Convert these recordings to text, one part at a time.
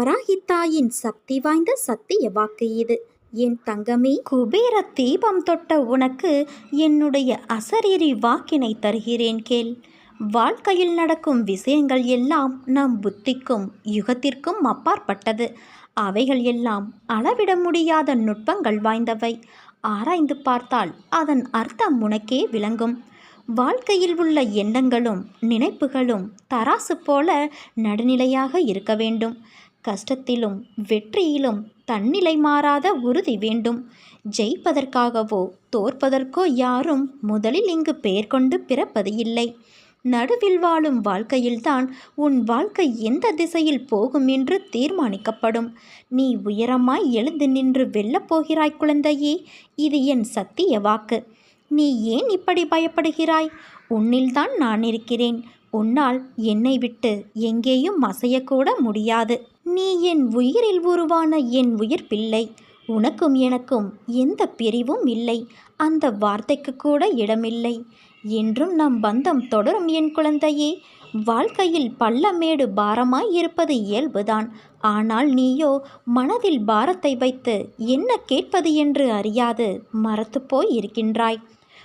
வராகித்தாயின் சக்தி வாய்ந்த சத்திய வாக்கு இது. என் தங்கமே குபேர தீபம் தொட்ட உனக்கு என்னுடைய அசரீரி வாக்கினை தருகிறேன் கேள். வாழ்க்கையில் நடக்கும் விஷயங்கள் எல்லாம் நம் புத்திக்கும் யுகத்திற்கும் அப்பாற்பட்டது. அவைகள் எல்லாம் அளவிட முடியாத நுட்பங்கள் வாய்ந்தவை. ஆராய்ந்து பார்த்தால் அதன் அர்த்தம் உனக்கே விளங்கும். வாழ்க்கையில் உள்ள எண்ணங்களும் நினைப்புகளும் தராசு போல நடுநிலையாக இருக்க வேண்டும். கஷ்டத்திலும் வெற்றியிலும் தன்னிலை மாறாத உறுதி வேண்டும். ஜெயிப்பதற்காகவோ தோற்பதற்கோ யாரும் முதலில் இங்கு பெயர் கொண்டு பிறப்பது இல்லை. நடுவில் வாழும் வாழ்க்கையில்தான் உன் வாழ்க்கை எந்த திசையில் போகும் என்று தீர்மானிக்கப்படும். நீ உயரமாய் எழுந்து நின்று வெல்லப் போகிறாய் குழந்தையே இது என் சத்திய வாக்கு. நீ ஏன் இப்படி பயப்படுகிறாய்? உன்னில்தான் நான் இருக்கிறேன். உன்னால் என்னை விட்டு எங்கேயும் அசையக்கூட முடியாது. நீ என் உயிரில் உருவான என் உயிர் பிள்ளை. உனக்கும் எனக்கும் எந்த பிரிவும் இல்லை. அந்த வார்த்தைக்கு கூட இடமில்லை. என்றும் நம் பந்தம் தொடரும் என் குழந்தையே. வாழ்க்கையில் பள்ளமேடு பாரமாய் இருப்பது இயல்புதான். ஆனால் நீயோ மனதில் பாரத்தை வைத்து என்ன கேட்பது என்று அறியாது மறத்துப்போய் இருக்கின்றாய்.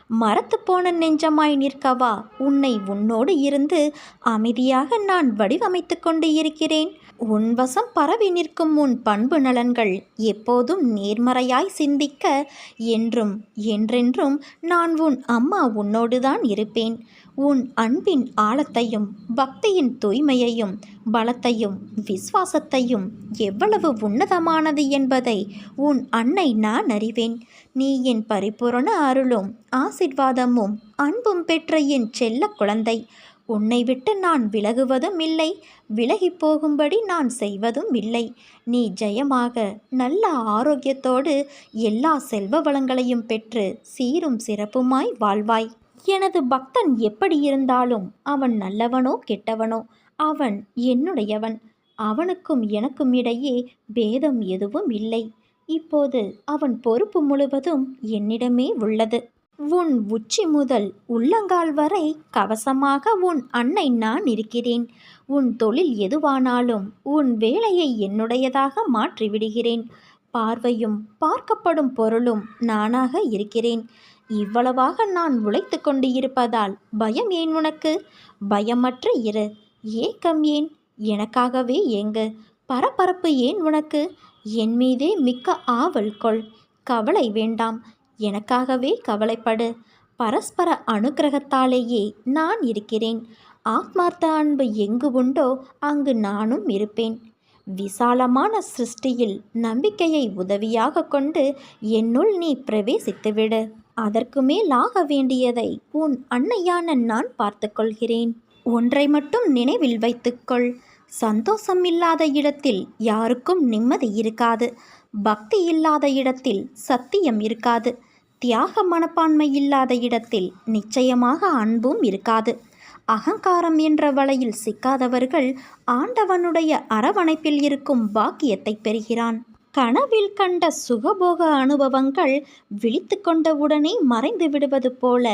மரத்து போன நெஞ்சமாய் நிற்கவா? உன்னை உன்னோடு இருந்து அமைதியாக நான் வடிவமைத்து கொண்டு இருக்கிறேன். உன் வசம் பரவி நிற்கும் உன் பண்பு நலன்கள் எப்போதும் நேர்மறையாய் சிந்திக்க என்றும் என்றென்றும் நான் உன் அம்மா உன்னோடுதான் இருப்பேன். உன் அன்பின் ஆழத்தையும் பக்தியின் தூய்மையையும் பலத்தையும் விசுவாசத்தையும் எவ்வளவு உன்னதமானது என்பதை உன் அன்னை நான் அறிவேன். நீ என் பரிபூரண அருளும் ஆசிர்வாதமும் அன்பும் பெற்ற என் செல்ல குழந்தை. உன்னை விட்டு நான் விலகுவதும் இல்லை விலகி போகும்படி நான் செய்வதும் இல்லை. நீ ஜெயமாக நல்ல ஆரோக்கியத்தோடு எல்லா செல்வ வளங்களையும் பெற்று சீரும் சிறப்புமாய் வாழ்வாய். எனது பக்தன் எப்படி இருந்தாலும் அவன் நல்லவனோ கெட்டவனோ அவன் என்னுடையவன். அவனுக்கும் எனக்கும் இடையே பேதம் எதுவும் இல்லை. இப்போது அவன் பொறுப்பு முழுவதும் என்னிடமே உள்ளது. உன் உச்சி முதல் உள்ளங்கால் வரை கவசமாக உன் அன்னை நான் இருக்கிறேன். உன் தொழில் எதுவானாலும் உன் வேலையை என்னுடையதாக மாற்றிவிடுகிறேன். பார்வையும் பார்க்கப்படும் பொருளும் நானாக இருக்கிறேன். இவ்வளவாக நான் உழைத்து கொண்டு இருப்பதால் பயம் ஏன் உனக்கு? பயமற்ற இரு. ஏக்கம் ஏன்? எனக்காகவே ஏங்கு. பரபரப்பு ஏன் உனக்கு? என் மீதே மிக்க ஆவல் கொள். கவலை வேண்டாம். எனக்காகவே கவலைப்படு. பரஸ்பர அனுக்கிரகத்தாலேயே நான் இருக்கிறேன். ஆத்மார்த்த அன்பு எங்கு உண்டோ அங்கு நானும் இருப்பேன். விசாலமான சிருஷ்டியில் நம்பிக்கையை உதவியாக கொண்டு என்னுள் நீ பிரவேசித்துவிடு. அதற்கு மேல் ஆக வேண்டியதை உன் அன்னையான நான் பார்த்துக்கொள்கிறேன். ஒன்றை மட்டும் நினைவில் வைத்துக்கொள். சந்தோஷம் இல்லாத இடத்தில் யாருக்கும் நிம்மதி இருக்காது. பக்தி இல்லாத இடத்தில் சத்தியம் இருக்காது. தியாக மனப்பான்மை இல்லாத இடத்தில் நிச்சயமாக அன்பும் இருக்காது. அகங்காரம் என்ற வலையில் சிக்காதவர்கள் ஆண்டவனுடைய அரவணைப்பில் இருக்கும் பாக்கியத்தை பெறுகிறான். கனவில் கண்ட சுகபோக அனுபவங்கள் விழித்து கொண்டவுடனே மறைந்து விடுவது போல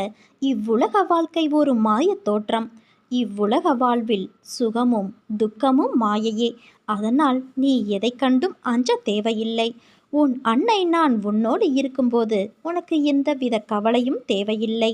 இவ்வுலக வாழ்க்கை ஒரு மாயத் தோற்றம். இவ்வுலக வாழ்வில் சுகமும் துக்கமும் மாயையே. அதனால் நீ எதை கண்டும் அஞ்ச தேவையில்லை. உன் அன்னை நான் உன்னோடு இருக்கும்போது உனக்கு எந்தவித கவலையும் தேவையில்லை.